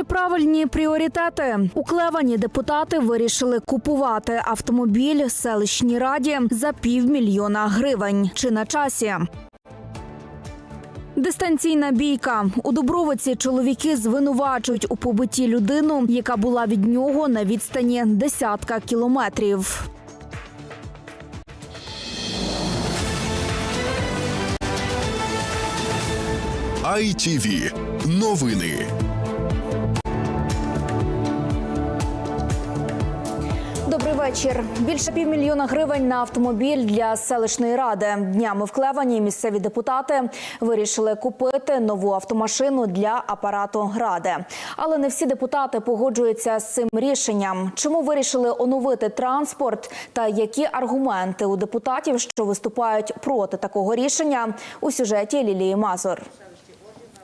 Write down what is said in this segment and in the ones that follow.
Чи правильні пріоритети у Клевані депутати вирішили купувати автомобіль селищній раді за півмільйона гривень? Чи на часі? Дистанційна бійка у Дубровиці чоловіки звинувачують у побитті людину, яка була від нього на відстані десятка кілометрів. ITV. Новини. Вечір. Більше півмільйона гривень на автомобіль для селищної ради. Днями в Клевані місцеві депутати вирішили купити нову автомашину для апарату ради. Але не всі депутати погоджуються з цим рішенням. Чому вирішили оновити транспорт та які аргументи у депутатів, що виступають проти такого рішення, у сюжеті Лілії Мазур.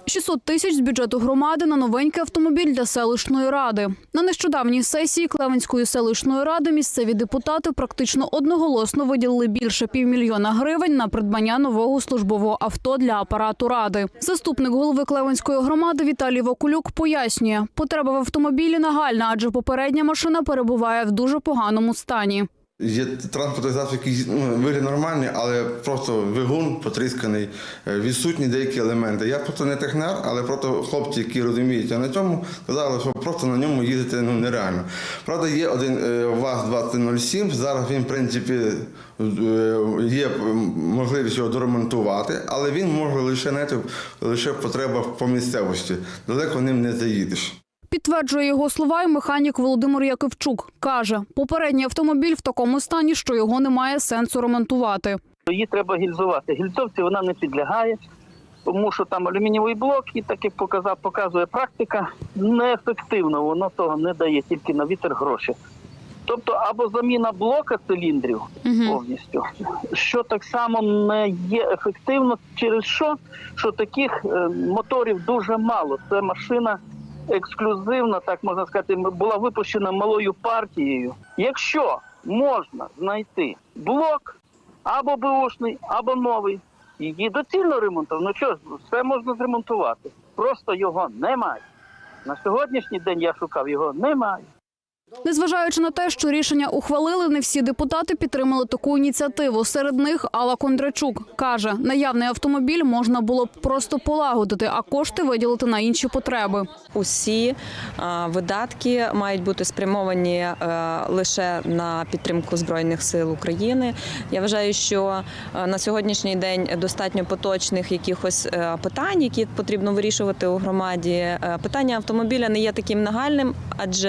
600 тисяч з бюджету громади на новенький автомобіль для селищної ради. На нещодавній сесії Клевенської селищної ради місцеві депутати практично одноголосно виділили більше півмільйона гривень на придбання нового службового авто для апарату ради. Заступник голови Клевенської громади Віталій Вакулюк пояснює, потреба в автомобілі нагальна, адже попередня машина перебуває в дуже поганому стані. Є транспортний засіб, який ну, вигляд нормальний, але просто двигун потрісканий, е, відсутні деякі елементи. Я просто не технар, але просто хлопці, які розуміють, на цьому казали, що просто на ньому їздити ну, нереально. Правда, є один е, ВАЗ-2007, зараз він, в принципі, е, є можливість його доремонтувати, але він може лише лише потреба по місцевості. Далеко ним не заїдеш. Підтверджує його слова і механік Володимир Якивчук. Каже, попередній автомобіль в такому стані, що його немає сенсу ремонтувати. Її треба гільзувати. Гільзовці вона не підлягає, тому що там алюмінієвий блок, і так як показав, показує практика, неефективно воно того не дає, тільки на вітер гроші. Тобто або заміна блока циліндрів повністю, що так само не є ефективно, через що, що таких е, моторів дуже мало. Це машина ексклюзивна, так можна сказати, була випущена малою партією. Якщо можна знайти блок або бушний, або новий, її доцільно ремонтувати. Ну що все можна зремонтувати. Просто його немає. На сьогоднішній день я шукав його немає. Незважаючи на те, що рішення ухвалили, не всі депутати підтримали таку ініціативу. Серед них Алла Кондрачук каже, наявний автомобіль можна було б просто полагодити, а кошти виділити на інші потреби. Усі е, видатки мають бути спрямовані е, лише на підтримку збройних сил України. Я вважаю, що е, на сьогоднішній день достатньо поточних якихось питань, які потрібно вирішувати у громаді. Питання автомобіля не є таким нагальним, адже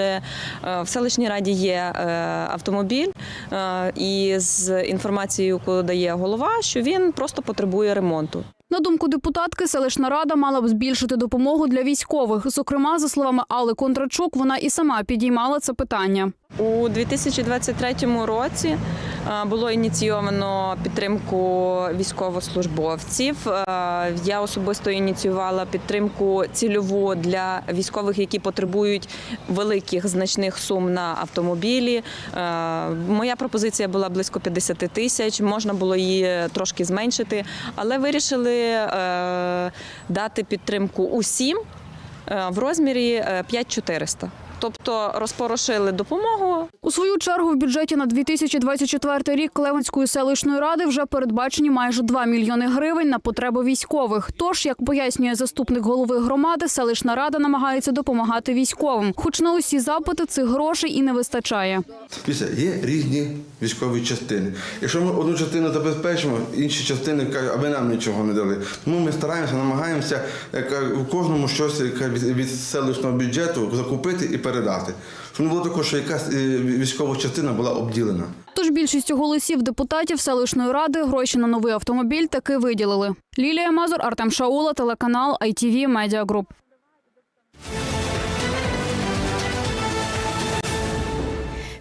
е, в селищній раді є е, автомобіль, е, і з інформацією, яку дає голова, що він просто потребує ремонту. На думку депутатки, селищна рада мала б збільшити допомогу для військових. Зокрема, за словами Алли Контрачук, вона і сама підіймала це питання. У 2023 році е, було ініційовано підтримку військовослужбовців. Е, Я особисто ініціювала підтримку цільову для військових, які потребують великих значних сум на автомобілі. Е, Моя пропозиція була близько 50 тисяч. Можна було її трошки зменшити, але вирішили дати підтримку усім в розмірі е, 5400. Тобто розпорошили допомогу. У свою чергу в бюджеті на 2024 рік Клевенської селищної ради вже передбачені майже 2 мільйони гривень на потреби військових. Тож, як пояснює заступник голови громади, селищна рада намагається допомагати військовим. Хоч на усі запити цих грошей і не вистачає. Дивіться, є різні військові частини. Якщо ми одну частину забезпечимо, інші частини кажуть, а ви нам нічого не дали. Тому ми стараємося, намагаємося у кожному щось яка, від, від селищного бюджету закупити і передати. Щоб не було такого, що якась е, військова частина була обділена. Тож більшістю голосів депутатів селищної ради гроші на новий автомобіль таки виділили. Лілія Мазур, Артем Шаула, телеканал ITV Media Group.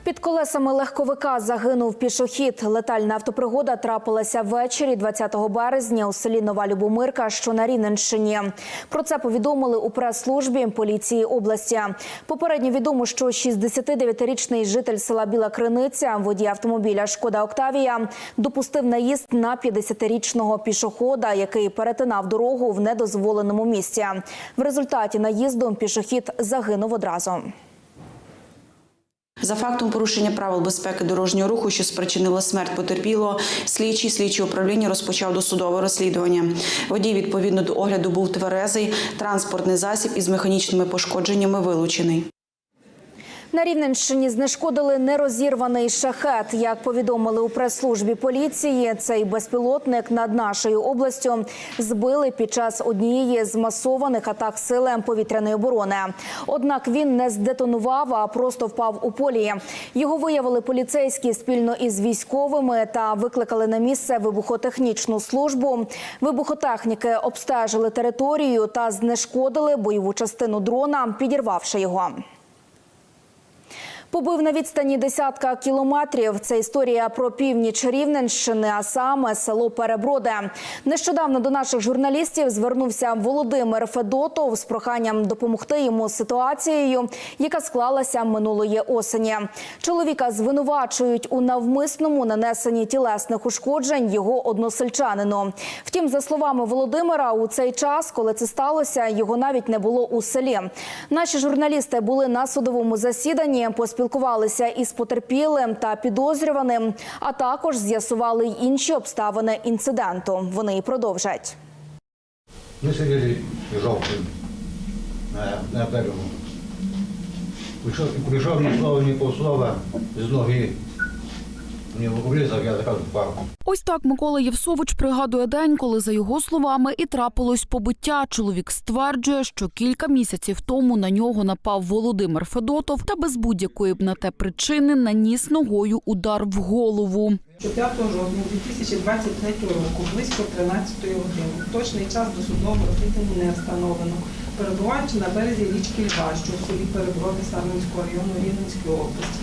Під колесами легковика загинув пішохід. Летальна автопригода трапилася ввечері 20 березня у селі Нова Любомирка, що на Рівненщині. Про це повідомили у прес-службі поліції області. Попередньо відомо, що 69-річний житель села Біла Криниця, водій автомобіля Шкода Октавія, допустив наїзд на 50-річного пішохода, який перетинав дорогу в недозволеному місці. В результаті наїзду пішохід загинув одразу. За фактом порушення правил безпеки дорожнього руху, що спричинило смерть потерпілого, слідчий слідчі управління розпочав досудове розслідування. Водій відповідно до огляду був тверезий, транспортний засіб із механічними пошкодженнями вилучений. На Рівненщині знешкодили нерозірваний шахет. Як повідомили у прес-службі поліції, цей безпілотник над нашою областю збили під час однієї з масованих атак сили повітряної оборони. Однак він не здетонував, а просто впав у полі. Його виявили поліцейські спільно із військовими та викликали на місце вибухотехнічну службу. Вибухотехніки обстежили територію та знешкодили бойову частину дрона, підірвавши його. Побив на відстані десятка кілометрів. Це історія про північ Рівненщини, а саме село Переброде. Нещодавно до наших журналістів звернувся Володимир Федотов з проханням допомогти йому з ситуацією, яка склалася минулої осені. Чоловіка звинувачують у навмисному нанесенні тілесних ушкоджень його односельчанину. Втім, за словами Володимира, у цей час, коли це сталося, його навіть не було у селі. Наші журналісти були на судовому засіданні, поспілкувалися із потерпілим та підозрюваним, а також з'ясували й інші обставини інциденту. Вони й продовжать. Ми сиділи жовтим на, берегу. Прийшов, ні слова, ні полслова з ноги. Мені врізав, я зразу впав. Ось так Микола Євсович пригадує день, коли за його словами і трапилось побиття. Чоловік стверджує, що кілька місяців тому на нього напав Володимир Федотов та без будь-якої б на те причини наніс ногою удар в голову. що 5 жовтня 2023 року близько 13 години. Точний час досудового розслідування не встановлено. Перебуваючи на березі річки Льва, що в селі Переброди Сарненського району Рівненської області.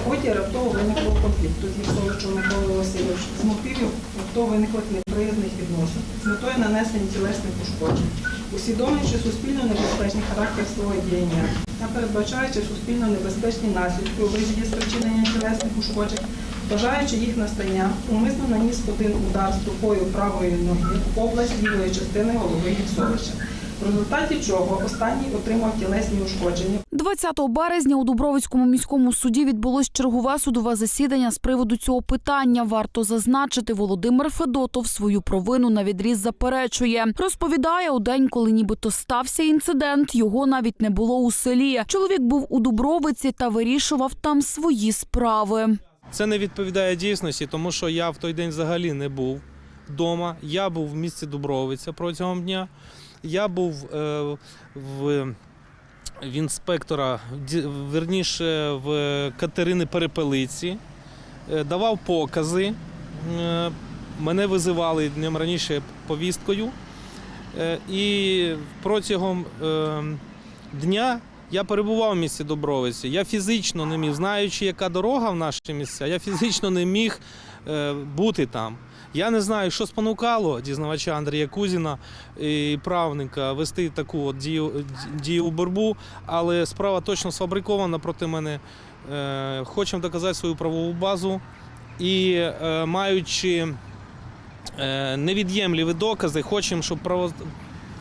В ході раптово виникло конфлікту з Євсовичем Миколою Васильовичем. З мотивів раптово виниклих неприязних відносин з метою нанесення тілесних ушкоджень, усвідомлюючи суспільно небезпечний характер свого діяння та передбачаючи суспільно небезпечні наслідки у вигляді спричинення тілесних ушкоджень, Бажаючи їх настання, умисно наніс один удар стопою правої ноги в область лівої частини голови Євсовича, в результаті чого останній отримав тілесні ушкодження. 20 березня у Дубровицькому міському суді відбулось чергове судове засідання з приводу цього питання. Варто зазначити, Володимир Федотов свою провину на відріз заперечує. Розповідає, у день, коли нібито стався інцидент, його навіть не було у селі. Чоловік був у Дубровиці та вирішував там свої справи. Це не відповідає дійсності, тому що я в той день взагалі не був вдома. Я був в місті Дубровиця протягом дня. Я був е, в, в інспектора, верніше в Катерини Перепелиці, е, давав покази. Е, мене визивали днем раніше повісткою. Е, і протягом е, дня я перебував в місті Дубровиці. Я фізично не міг, знаючи, яка дорога в наші місця, я фізично не міг бути там. Я не знаю, що спонукало дізнавача Андрія Кузіна і правника вести таку от дію, дію боротьбу, але справа точно сфабрикована проти мене. Е, хочемо доказати свою правову базу і е, маючи невід'ємліві невід'ємливі докази, хочемо, щоб право,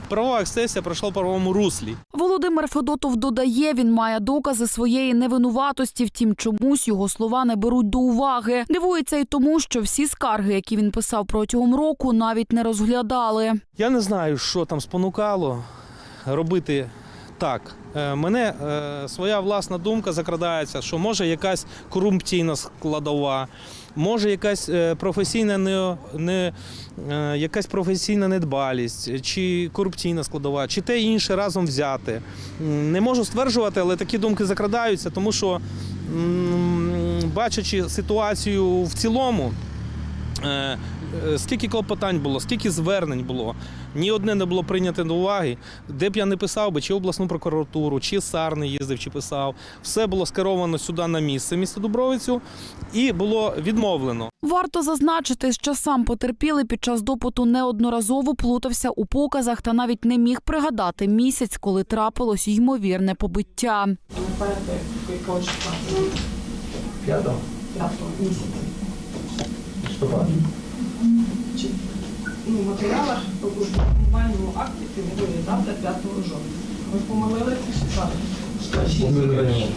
правова ексцесія пройшла в правовому руслі. Володимир Федотов додає, він має докази своєї невинуватості, втім чомусь його слова не беруть до уваги. Дивується й тому, що всі скарги, які він писав протягом року, навіть не розглядали. Я не знаю, що там спонукало робити так. Е, Мене е, своя власна думка закрадається, що може якась корупційна складова, може якась е, професійна не, не, е, якась професійна недбалість, чи корупційна складова, чи те інше разом взяти. Не можу стверджувати, але такі думки закрадаються, тому що бачачи ситуацію в цілому. Е, скільки клопотань було, скільки звернень було. Ні одне не було прийнято до уваги. Де б я не писав би, чи обласну прокуратуру, чи САР не їздив, чи писав. Все було скеровано сюди на місце, місто Дубровицю, і було відмовлено. Варто зазначити, що сам потерпілий під час допиту неодноразово плутався у показах та навіть не міг пригадати місяць, коли трапилось ймовірне побиття. П'ятого? П'ятого місяця. Чи ну, матеріалах у обвинувальному акті фігурує дата 5 жовтня. Ви помилилися? Помилилися.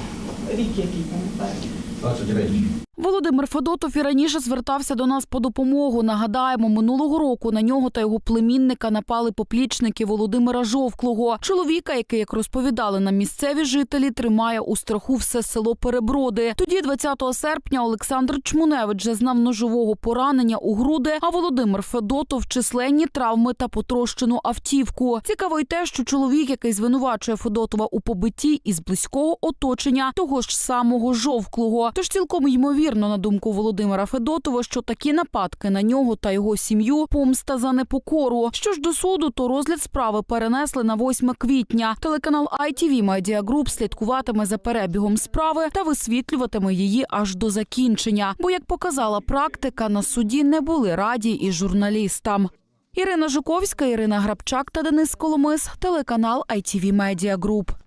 Рік який пам'ятаєте? 29. Володимир Федотов і раніше звертався до нас по допомогу. Нагадаємо, минулого року на нього та його племінника напали поплічники Володимира Жовклого. Чоловіка, який, як розповідали нам місцеві жителі, тримає у страху все село Переброди. Тоді, 20 серпня, Олександр Чмуневич зазнав ножового поранення у груди, а Володимир Федотов численні травми та потрощену автівку. Цікаво й те, що чоловік, який звинувачує Федотова у побитті із близького оточення того ж самого Жовклого. Тож цілком ймовірно, на думку Володимира Федотова, що такі нападки на нього та його сім'ю помста за непокору. Що ж до суду, то розгляд справи перенесли на 8 квітня. Телеканал ITV Media Group слідкуватиме за перебігом справи та висвітлюватиме її аж до закінчення. Бо, як показала практика, на суді не були раді і журналістам. Ірина Жуковська, Ірина Грабчак та Денис Коломис. Телеканал ITV Media Group.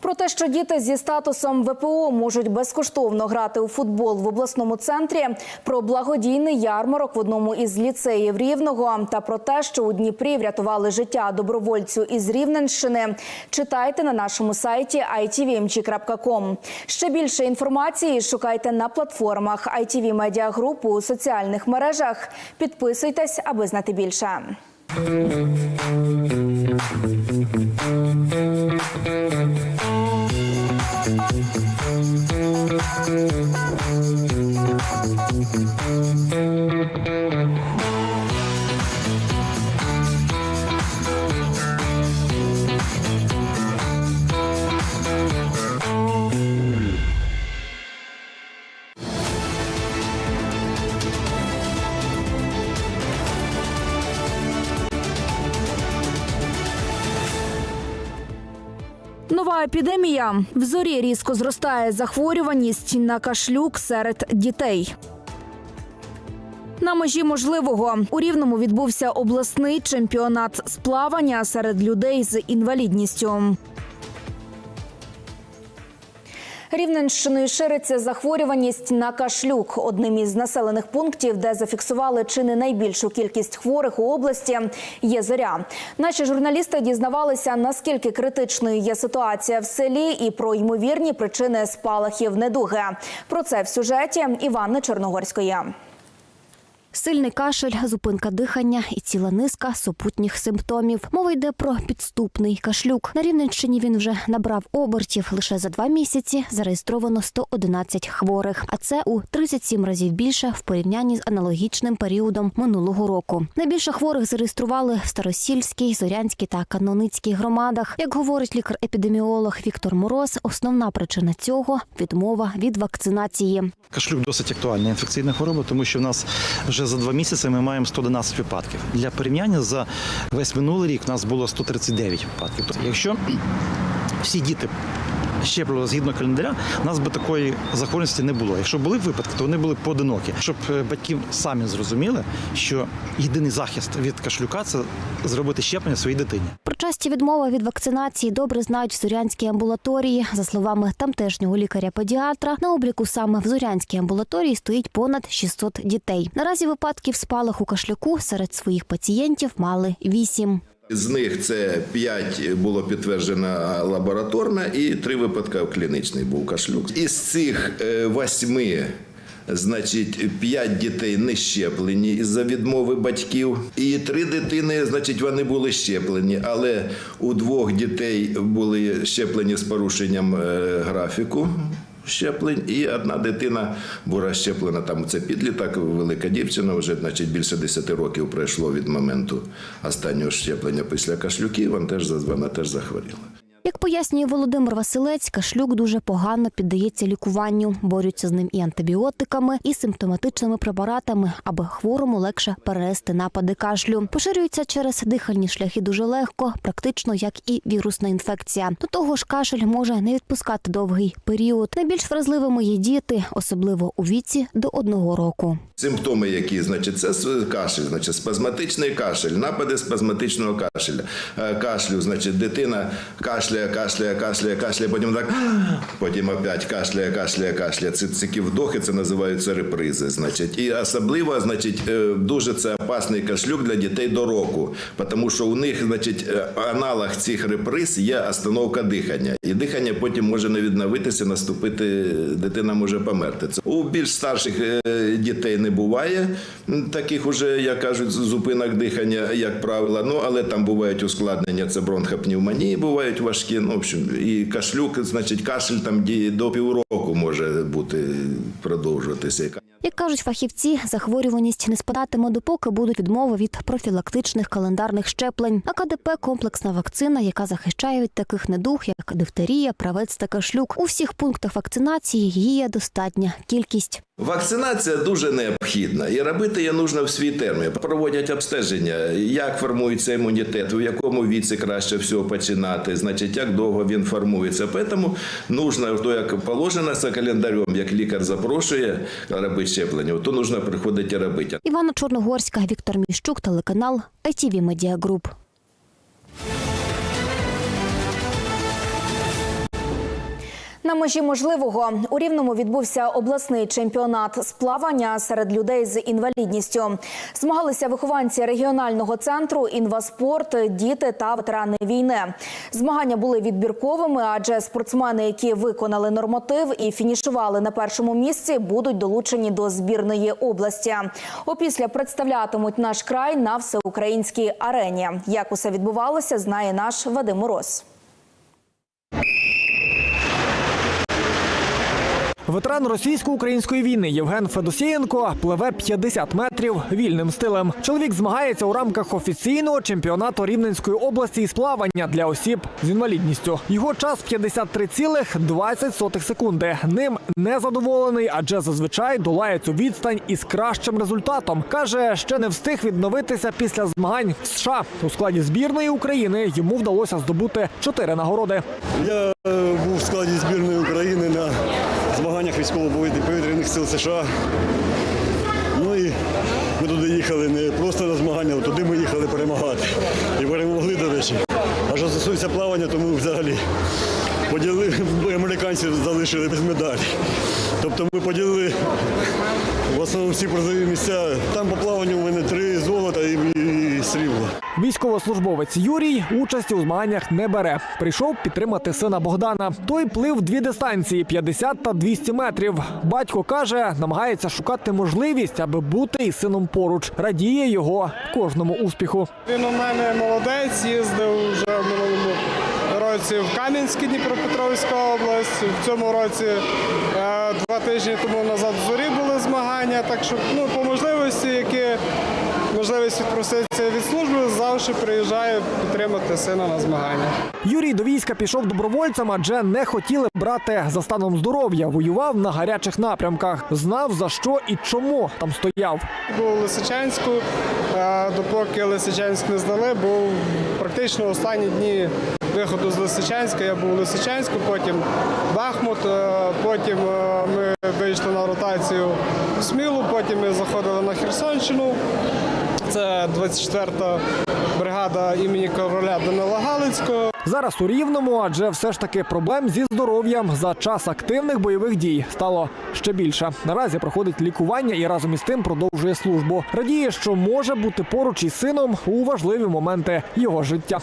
Про те, що діти зі статусом ВПО можуть безкоштовно грати у футбол в обласному центрі, про благодійний ярмарок в одному із ліцеїв Рівного та про те, що у Дніпрі врятували життя добровольцю із Рівненщини, читайте на нашому сайті itvmg.com. Ще більше інформації шукайте на платформах ITV Media Group у соціальних мережах. Підписуйтесь, аби знати більше. Епідемія в зорі різко зростає захворюваність на кашлюк серед дітей. На межі можливого у рівному відбувся обласний чемпіонат з плавання серед людей з інвалідністю. Рівненщиною шириться захворюваність на кашлюк. Одним із населених пунктів, де зафіксували чи не найбільшу кількість хворих у області, є зоря. Наші журналісти дізнавалися, наскільки критичною є ситуація в селі і про ймовірні причини спалахів недуги. Про це в сюжеті Іванни Чорногорської. Сильний кашель, зупинка дихання і ціла низка супутніх симптомів. Мова йде про підступний кашлюк. На Рівненщині він вже набрав обертів. Лише за два місяці зареєстровано 111 хворих, а це у 37 разів більше в порівнянні з аналогічним періодом минулого року. Найбільше хворих зареєстрували в Старосільській, Зорянській та Каноницькій громадах. Як говорить лікар-епідеміолог Віктор Мороз, основна причина цього відмова від вакцинації. Кашлюк досить актуальна інфекційна хвороба, тому що в нас вже за два місяці ми маємо 111 випадків. Для порівняння за весь минулий рік у нас було 139 випадків. Тобто, якщо всі діти щеплювали згідно календаря, у нас би такої захворюваності не було. Якщо були випадки, то вони були поодинокі. Щоб е, батьки самі зрозуміли, що єдиний захист від кашлюка це зробити щеплення своїй дитині. Про часті відмови від вакцинації добре знають в Зорянській амбулаторії. За словами тамтешнього лікаря-педіатра, на обліку саме в Зорянській амбулаторії стоїть понад 600 дітей. Наразі випадків спалаху кашлюку серед своїх пацієнтів мали вісім. З них це 5 було підтверджено лабораторно і 3 випадки клінічний був кашлюк. Із цих е, восьми, значить, 5 дітей не щеплені із-за відмови батьків. І три дитини, значить, вони були щеплені, але у двох дітей були щеплені з порушенням е, графіку. Щеплень, і одна дитина була щеплена там. Це підліток, велика дівчина. Вже значить більше 10 років пройшло від моменту останнього щеплення після кашлюків. Вона теж вона теж захворіла. Як Пояснює Володимир Василець, кашлюк дуже погано піддається лікуванню. Борються з ним і антибіотиками, і симптоматичними препаратами, аби хворому легше перенести напади кашлю. Поширюється через дихальні шляхи дуже легко, практично як і вірусна інфекція. До того ж, кашель може не відпускати довгий період. Найбільш вразливими є діти, особливо у віці до одного року. Симптоми, які значить, це кашель, значить, спазматичний кашель, напади спазматичного кашеля. Е, Кашлю, значить, дитина кашляє, кашляє, кашляє, кашляє, потім так, потім опять кашляє, кашляє, кашляє. Це такі вдохи, це називаються репризи. Значить, і особливо, значить, е, дуже це опасний кашлюк для дітей до року, тому що у них, значить, е, аналог цих реприз є остановка дихання, і дихання потім може не відновитися, наступити, дитина може померти. Це у більш старших е, дітей не буває таких уже, як кажуть, зупинок дихання, як правило. Ну але там бувають ускладнення, це бронхопневмонії, бувають важкі. Ну, в общем, і кашлюк, значить, кашель там діє до півроку може бути продовжуватися. Як кажуть фахівці, захворюваність не спадатиме допоки будуть відмови від профілактичних календарних щеплень. А КДП комплексна вакцина, яка захищає від таких недуг, як дифтерія, правець та кашлюк. У всіх пунктах вакцинації її є достатня кількість. Вакцинація дуже необхідна і робити її нужно в свій термін. Проводять обстеження, як формується імунітет, у якому віці краще всього починати, значить, як довго він формується. Тому то як положено за календарем, як лікар запрошує робити щеплення, то нужно приходити робити. Івана Чорногорська, Віктор Міщук, телеканал ITV Media Group. На межі можливого у рівному відбувся обласний чемпіонат з плавання серед людей з інвалідністю. Змагалися вихованці регіонального центру інваспорт, діти та ветерани війни. Змагання були відбірковими, адже спортсмени, які виконали норматив і фінішували на першому місці, будуть долучені до збірної області. Опісля представлятимуть наш край на всеукраїнській арені. Як усе відбувалося, знає наш Вадим Мороз. Ветеран російсько-української війни Євген Федосієнко пливе 50 метрів вільним стилем. Чоловік змагається у рамках офіційного чемпіонату Рівненської області із плавання для осіб з інвалідністю. Його час 53,20 секунди. Ним незадоволений, адже зазвичай долає цю відстань із кращим результатом. каже, ще не встиг відновитися після змагань в США. У складі збірної України йому вдалося здобути чотири нагороди. Я е, був в складі збірної України на змаганнях військово-повітряних сил США. Ну і ми туди їхали не просто на змагання, а туди ми їхали перемагати. І перемогли, до речі. А що стосується плавання, то ми взагалі поділили, американці залишили без медалі. Тобто ми поділили в основному всі призові місця. Там по плаванню у мене три золота і, срібла. Військовослужбовець Юрій участі у змаганнях не бере. Прийшов підтримати сина Богдана. Той плив дві дистанції 50 та 200 метрів. Батько каже, намагається шукати можливість, аби бути із сином поруч. Радіє його кожному успіху. Він у мене молодець, їздив вже в минулому році в Кам'янськ, Дніпропетровська область. В цьому році е, два тижні тому назад в зорі були змагання. Так що ну, по можливості, які можливість відпроситися від служби, завжди приїжджаю підтримати сина на змаганнях. Юрій до війська пішов добровольцем, адже не хотіли брати за станом здоров'я. Воював на гарячих напрямках. Знав за що і чому там стояв. Був у Лисичанську, е, допоки Лисичанськ не здали, був практично останні дні виходу з Лисичанська. Я був у Лисичанську, потім Бахмут, е, потім е, ми вийшли на ротацію в Смілу, потім ми заходили на Херсонщину. Це 24-та бригада імені короля Данила Галицького. Зараз у рівному, адже все ж таки проблем зі здоров'ям за час активних бойових дій стало ще більше. Наразі проходить лікування і разом із тим продовжує службу. Радіє, що може бути поруч із сином у важливі моменти його життя.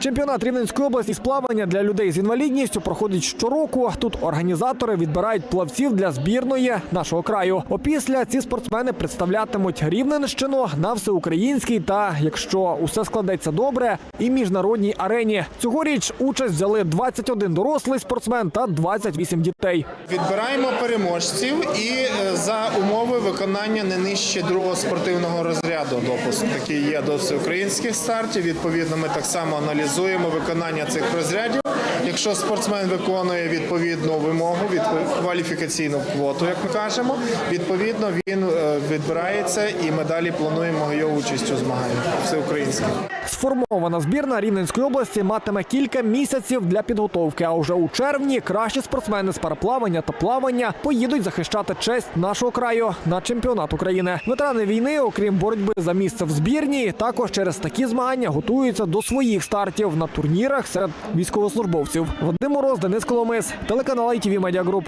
Чемпіонат Рівненської області з плавання для людей з інвалідністю проходить щороку. Тут організатори відбирають плавців для збірної нашого краю. Опісля ці спортсмени представлятимуть Рівненщину на всеукраїнській та, якщо усе складеться добре, і міжнародній арені. Цьогоріч участь взяли 21 дорослий спортсмен та 28 дітей. Відбираємо переможців і е, за умови виконання не нижче другого спортивного розряду допуск. Такий є до всеукраїнських стартів. Відповідно, ми так само аналізуємо виконання цих розрядів. Якщо спортсмен виконує відповідну вимогу, від кваліфікаційну квоту, як ми кажемо, відповідно він е, відбирається, і ми далі плануємо його участь у змаганнях всеукраїнських. Сформована збірна Рівненської області матиме кілька місяців для підготовки. А вже у червні кращі спортсмени з параплавання та плавання поїдуть захищати честь нашого краю на чемпіонат України. Ветерани війни, окрім боротьби за місце в збірні, також через такі змагання готуються до своїх стартів на турнірах серед військовослужбовців. Вадим Мороз, Денис Коломис, телеканал ITV Media Group.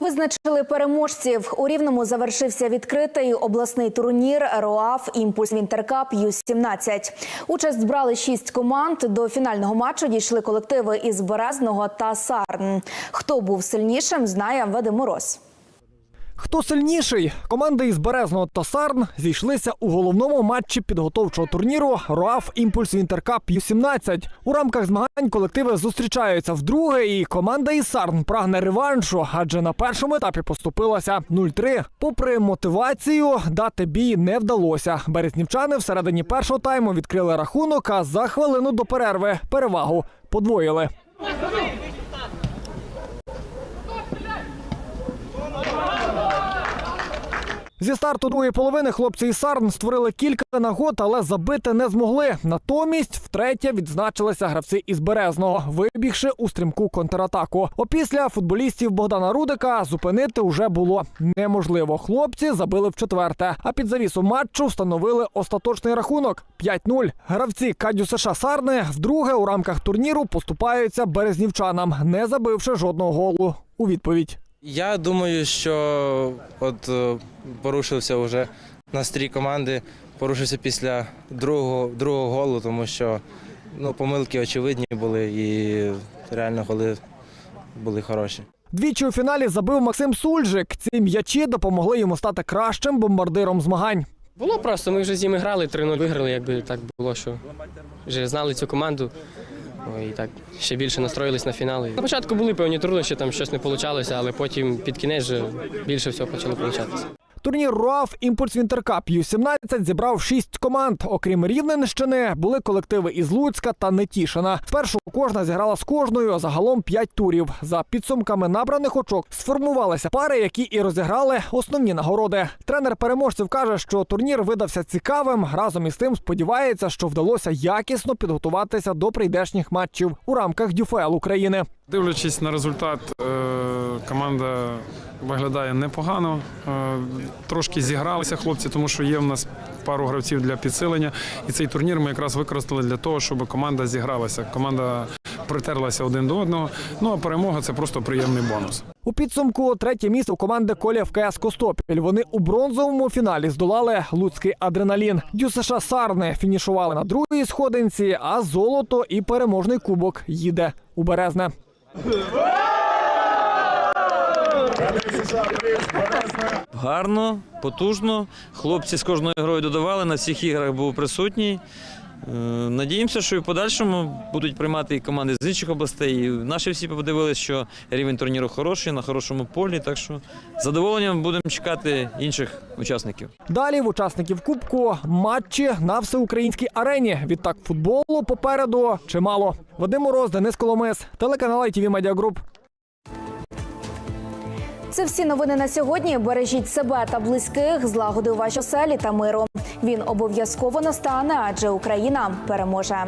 Визначили переможців. У Рівному завершився відкритий обласний турнір РОАФ Імпульс Вінтеркап Ю-17. Участь брали шість команд. До фінального матчу дійшли колективи із Березного та Сарн. Хто був сильнішим, знає Вадим Мороз. Хто сильніший? Команди із Березного та Сарн зійшлися у головному матчі підготовчого турніру РОАФ Імпульс Вінтеркап Ю-17. У рамках змагань колективи зустрічаються вдруге, і команда із Сарн прагне реваншу, адже на першому етапі поступилася 0-3. Попри мотивацію, дати бій не вдалося. Березнівчани всередині першого тайму відкрили рахунок, а за хвилину до перерви перевагу подвоїли. Зі старту другої половини хлопці із Сарн створили кілька нагод, але забити не змогли. Натомість втретє відзначилися гравці із Березного, вибігши у стрімку контратаку. Опісля футболістів Богдана Рудика зупинити вже було неможливо. Хлопці забили в четверте. А під завісу матчу встановили остаточний рахунок 5-0. Гравці Кадю США Сарни вдруге у рамках турніру поступаються березнівчанам, не забивши жодного голу. У відповідь. Я думаю, що от е, порушився вже настрій команди, порушився після другого, другого голу, тому що ну, помилки очевидні були і реально голи були хороші. Двічі у фіналі забив Максим Сульжик. Ці м'ячі допомогли йому стати кращим бомбардиром змагань. Було просто, ми вже з ними грали, 3-0 виграли, якби так було, що вже знали цю команду. Ой, І так ще більше настроїлись на фінали. На початку були певні труднощі, там щось не вийшло, але потім під кінець більше всього почало получатися. Турнір РУАФ Імпульс Вінтеркап Ю-17 зібрав шість команд. Окрім Рівненщини, були колективи із Луцька та Нетішина. Спершу кожна зіграла з кожною, загалом п'ять турів. За підсумками набраних очок сформувалися пари, які і розіграли основні нагороди. Тренер переможців каже, що турнір видався цікавим. Разом із тим сподівається, що вдалося якісно підготуватися до прийдешніх матчів у рамках ДЮФЛ України. Дивлячись на результат, е, команда виглядає непогано. Е, Трошки зігралися хлопці, тому що є в нас пару гравців для підсилення. І цей турнір ми якраз використали для того, щоб команда зігралася. Команда притерлася один до одного. Ну а перемога це просто приємний бонус. У підсумку третє місце у команди ФКС Костопіль. Вони у бронзовому фіналі здолали луцький адреналін. ДЮСШ Сарни фінішували на другій сходинці, а золото і переможний кубок їде у Березне. Гарно, потужно. Хлопці з кожною грою додавали, на всіх іграх був присутній. Е, Надіємося, що і в подальшому будуть приймати і команди з інших областей. Наші всі подивилися, що рівень турніру хороший, на хорошому полі. Так що з задоволенням будемо чекати інших учасників. Далі в учасників кубку матчі на всеукраїнській арені. Відтак футболу попереду чимало. Вадим Мороз, Денис Коломис, телеканал ITV Media. Це всі новини на сьогодні. Бережіть себе та близьких, злагоди у оселі та миру. Він обов'язково настане, адже Україна переможе.